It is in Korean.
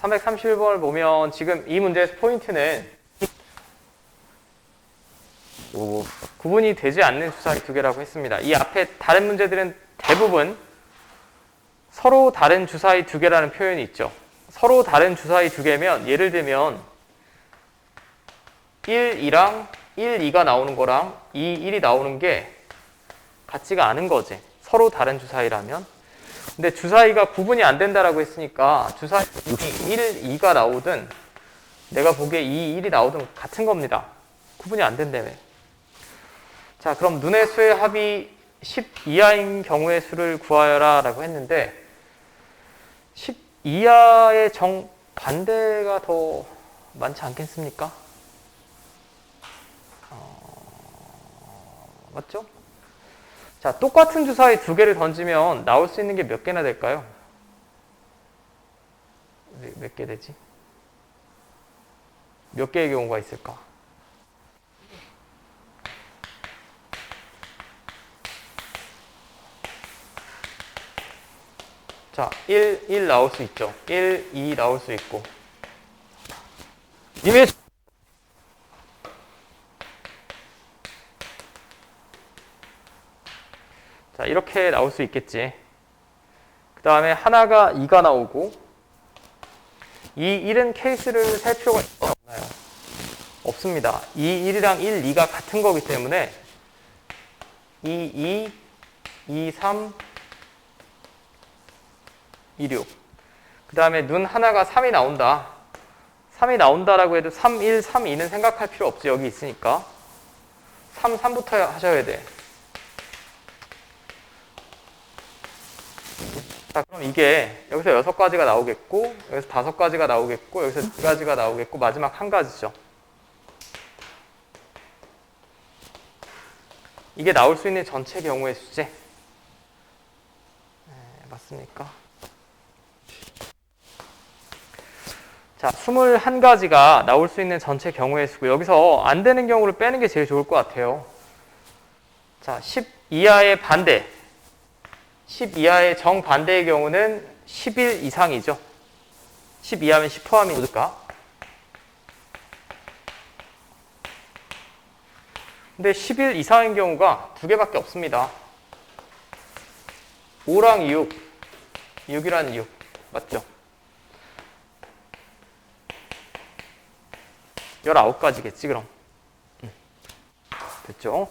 331번을 보면 지금 이 문제에서 포인트는 오, 구분이 되지 않는 주사위 두 개라고 했습니다. 이 앞에 다른 문제들은 대부분 서로 다른 주사위 두 개라는 표현이 있죠. 서로 다른 주사위 두 개면 예를 들면 1, 2랑 1, 2가 나오는 거랑 2, 1이 나오는 게 같지가 않은 거지. 서로 다른 주사위라면. 근데 주사위가 구분이 안 된다라고 했으니까 주사위 1, 2가 나오든 내가 보기에 2, 1이 나오든 같은 겁니다. 구분이 안 된다며. 자, 그럼 눈의 수의 합이 10 이하인 경우의 수를 구하여라 라고 했는데 10 이하의 정 반대가 더 많지 않겠습니까? 어, 맞죠? 자, 똑같은 주사위 두 개를 던지면 나올 수 있는 게 몇 개나 될까요? 몇 개 되지? 몇 개의 경우가 있을까? 자, 1, 1 나올 수 있죠. 1, 2 나올 수 있고. 이미 자, 이렇게 나올 수 있겠지. 그 다음에 하나가 2가 나오고, 이 1은 케이스를 살 필요가 없나요? 없습니다. 이 1이랑 1, 2가 같은 거기 때문에, 2, 2, 2, 3, 2, 6. 그 다음에 눈 하나가 3이 나온다. 3이 나온다라고 해도 3, 1, 3, 2는 생각할 필요 없지. 여기 있으니까. 3, 3부터 하셔야 돼. 자, 그럼 이게 여기서 여섯 가지가 나오겠고, 여기서 다섯 가지가 나오겠고, 여기서 두 가지가 나오겠고, 마지막 한 가지죠. 이게 나올 수 있는 전체 경우의 수지? 네, 맞습니까? 자, 21가지가 나올 수 있는 전체 경우의 수고, 여기서 안 되는 경우를 빼는 게 제일 좋을 것 같아요. 자, 10 이하의 반대. 10 이하의 정반대의 경우는 11 이상이죠. 10 이하면 10 포함이니까. 근데 11 이상인 경우가 두 개밖에 없습니다. 5랑 6. 6이란 6. 맞죠? 19가지겠지, 그럼. 음. 됐죠?